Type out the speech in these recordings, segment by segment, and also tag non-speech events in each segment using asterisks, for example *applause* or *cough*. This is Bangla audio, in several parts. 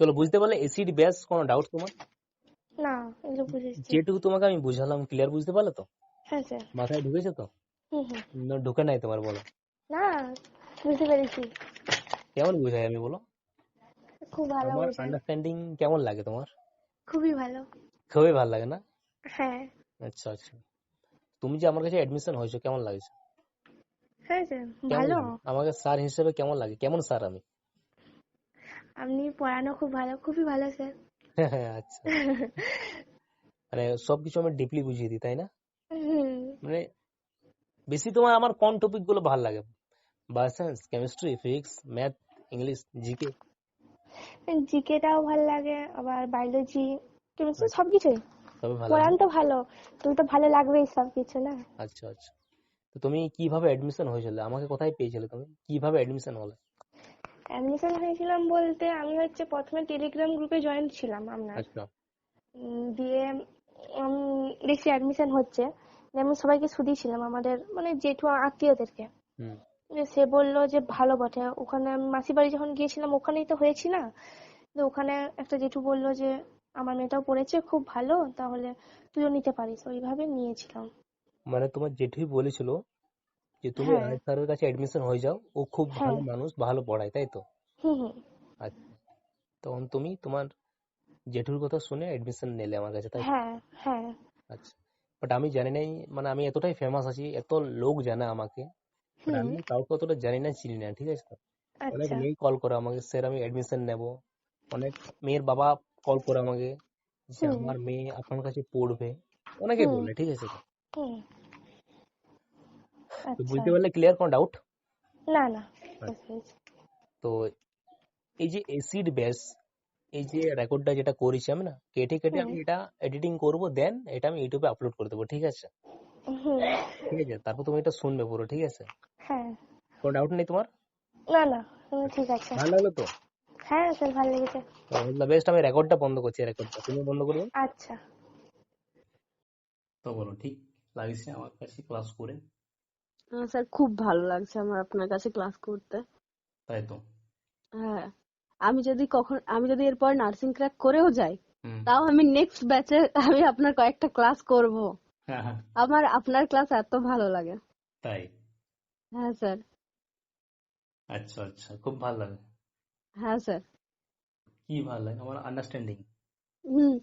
চলো বুঝতে পারলে এসিড ব্যাস কোনো ডাউট তোমার? না এগুলো বুঝেছি। যেটুকু তোমাকে আমি বুঝালাম ক্লিয়ার বুঝতে পারলে তো? হ্যাঁ স্যার। মাথায় ঢুকেছে তো? হুম হুম। না ঢুকে নাই তোমার বলো। না বুঝতে পেরেছি। কেমন বুঝাই আমি বলো? খুব ভালো আমার আন্ডারস্ট্যান্ডিং কেমন লাগে তোমার? খুবই ভালো। খুবই ভালো লাগে না? হ্যাঁ। আচ্ছা আচ্ছা। তুমি যে আমার কাছে অ্যাডমিশন হয়েছো কেমন লাগছে? হ্যাঁ স্যার ভালো। আমাকে স্যার হিসেবে কেমন লাগে? কেমন স্যার আমি? আপনি পড়ানো খুব ভালো খুবই ভালো স্যার। *laughs* আচ্ছা। মানে সবকিছু আমি ডিপলি বুঝিয়ে দিই তাই না? *laughs* মানে বেশি তোমার আমার কোন টপিকগুলো ভালো লাগে? Bioscience chemistry physics math English GK জিকেটাও ভালো লাগে আবার বায়োলজি কেমিস্ট্রি সবকিছুই। পড়ান তো ভালো তুমি তো ভালো লাগবেই সবকিছু না? আচ্ছা আচ্ছা। তো তুমি কীভাবে অ্যাডমিশন হয়েছিল? আমাকে কোথায় পেয়েছিলে তুমি? কীভাবে অ্যাডমিশন হলে? অ্যাডমিশন হয়েছিলাম বলতে আমি হচ্ছে প্রথমে টেলিগ্রাম গ্রুপে জয়েন ছিলাম আপনার আচ্ছা। দিয়ে আমি দেখছি অ্যাডমিশন হচ্ছে। আমি সবাইকে শুধিয়েছিলাম আমাদের মানে জেঠু আত্মীয়দেরকে। সে বলল যে ভালো বটে। ওখানে আমি মাসির বাড়ি যখন গিয়েছিলাম ওখানেই তো হয়েছি না? তো ওখানে একটা জেঠু বলল যে আমার মেয়েটাও পড়েছে খুব ভালো তাহলে তুইও নিতে পারিস। ওইভাবে নিয়েছিলাম। মানে তোমার জেঠুই বলেছিল যে তুমি হ্যাঁ। আনিস স্যারের কাছে অ্যাডমিশন হয়ে যাও ও খুব ভালো হ্যাঁ। মানুষ ভালো পড়ায় তাই তো আচ্ছা তখন তুমি তোমার জেঠুর কথা শুনে অ্যাডমিশন নিলে আমার কাছে তাই তো? হ্যাঁ হ্যাঁ আচ্ছা বাট আমি জানি নাই মানে আমি এতটাই ফেমাস আছি এত লোক জানে আমাকে but আমি কাউকে অতটা জানি না চিনি না ঠিক আছে তো? অনেক আচ্ছা মেয়ে কল করে আমাকে স্যার আমি অ্যাডমিশন নেব অনেক মেয়ের বাবা কল করে আমাকে যে আমার মেয়ে আপনার কাছে পড়বে অনেকে। বলে ঠিক আছে তো? তো আচ্ছা। বুঝতে পারলে ক্লিয়ার কোনো ডাউট না না। তো এই যে এসিড বেস এই যে রেকর্ডটা যেটা করেছি আমি না কেটে কেটে আমি এটা এডিটিং করব দেন এটা আমি ইউটিউবে আপলোড করে দেবো ঠিক আছে? ঠিক আছে তারপর তুমি এটা শুনবে পুরো ঠিক আছে? হ্যাঁ। কোনো ডাউট নেই তোমার? না না তুমি ঠিক আছে। ভালো লাগল তো? হ্যাঁ স্যার ভালো লেগেছে। বেস্ট আমি রেকর্ডটা বন্ধ করছি রেকর্ডটা তুমি বন্ধ করবে আচ্ছা। তো বলো ঠিক লাগছে আমার কাছে ক্লাস করে? হ্যাঁ স্যার খুব ভালো লাগছে আমার আপনার কাছে ক্লাস করতে। তাই তো। হ্যাঁ আমি যদি কখন আমি যদি এরপর নার্সিং ক্র্যাক করেও যাই তাও আমি নেক্সট ব্যাচে আমি আপনার কয়েকটা ক্লাস করব। হ্যাঁ হ্যাঁ। আমার আপনার ক্লাস এত ভালো লাগে। তাই? হ্যাঁ স্যার। আচ্ছা আচ্ছা খুব ভালো লাগে। হ্যাঁ স্যার। কি ভালো লাগে? আমার আন্ডারস্ট্যান্ডিং হুম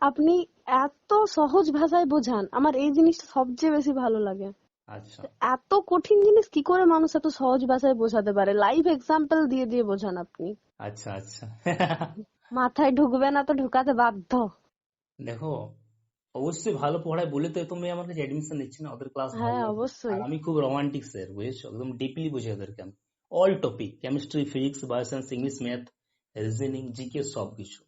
আপনি এত সহজ ভাষায় বোঝান আমার এই জিনিসটা সবচেয়ে বেশি ভালো লাগে। আচ্ছা। এত কঠিন জিনিস কি করে মানুষ এত সহজ ভাষায় বোঝাতে পারে? লাইভ এক্সাম্পল দিয়ে দিয়ে বোঝান আপনি। আচ্ছা আচ্ছা। মাথায় ঢুকবে না তো ঢুকাতে বাধ্য। দেখো অবশ্যই ভালো পড়ায় বলে তো তুমি আমার কাছে এডমিশন নিচ্ছি না ওদের ক্লাস হ্যাঁ অবশ্যই। আমি খুব রোমান্টিক স্যার বুঝেছ? একদম ডিপলি বুঝি ওদেরকে আমি। All topic chemistry physics bioscience English math reasoning GK সব কিছু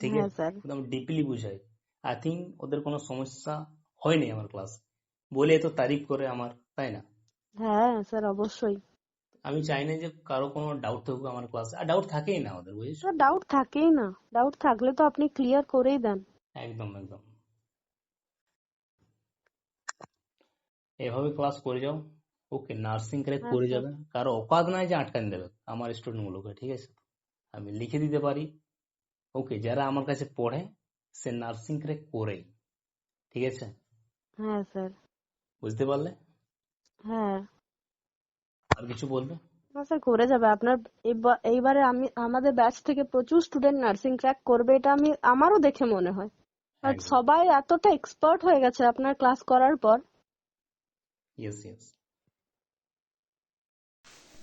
ঠিক হ্যাঁ আছে? একদম ডিপলি বুঝাই। আই থিঙ্ক ওদের কোনো সমস্যা হয়নি আমার ক্লাস বলে তো তারিফ করে আমার তাই না? হ্যাঁ স্যার অবশ্যই। আমি চাই না যে কারও কোনো ডাউট থাকুক আমার ক্লাসে আর ডাউট থাকেই না ওদের বুঝেছ? ডাউট থাকেই না। ডাউট থাকলে তো আপনি ক্লিয়ার করেই দেন। একদম একদম। এভাবে ক্লাস করে যাও। ওকে নার্সিং ক্র্যাক করে যাবে। কারও অকাত নাই যে আটকান দেবে আমার স্টুডেন্ট গুলোকে ঠিক আছে? আমি লিখে দিতে পারি। ওকে যারা আমার কাছে পড়ে সে নার্সিং ক্র্যাক করে ঠিক আছে? হ্যাঁ স্যার। বুঝতে পারলে? হ্যাঁ। আর কিছু বলবে? না স্যার করে যাবে। আপনার এইবারে আমি আমাদের ব্যাচ থেকে প্রচুর স্টুডেন্ট নার্সিং ক্র্যাক করবে এটা আমি আমারও দেখে মনে হয়। আর সবাই এতটা এক্সপার্ট হয়ে গেছে আপনার ক্লাস করার পর। Yes yes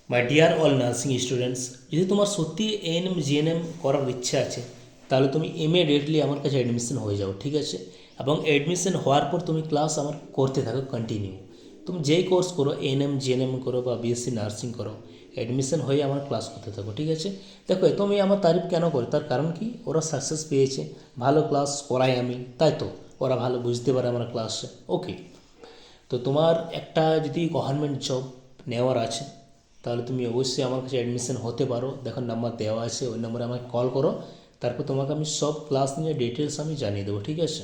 my dear all nursing students যদি তোমার সত্যি এএনএম জিএনএম করার ইচ্ছা আছে তাহলে তুমি এম এ ইমিডিয়েটলি আমার কাছে অ্যাডমিশন হয়ে যাও ঠিক আছে? এবং অ্যাডমিশন হওয়ার পর তুমি ক্লাস আমার করতে থাকো কন্টিনিউ তুমি যেই কোর্স করো এএনএম জিএনএম করো বা বিএসসি নার্সিং করো অ্যাডমিশন হয়ে আমার ক্লাস করতে থাকো, ঠিক আছে? দেখো এত মেয়ে আমার তারিফ কেন করে? তার কারণ কি? ওরা সাকসেস পেয়েছে, ভালো ক্লাস করাই আমি, তাই তো? ওরা ভালো বুঝতে পারে আমার ক্লাসে ওকে তো তোমার একটা যদি গভর্নমেন্ট জব নেওয়ার আছে, তাহলে তুমি অবশ্যই আমার কাছে অ্যাডমিশন হতে পারো। দেখো নাম্বার দেওয়া আছে, ওই নম্বরে আমাকে কল করো, তারপর তোমাকে আমি সব ক্লাস নিয়ে ডিটেলস আমি জানিয়ে দেবো, ঠিক আছে?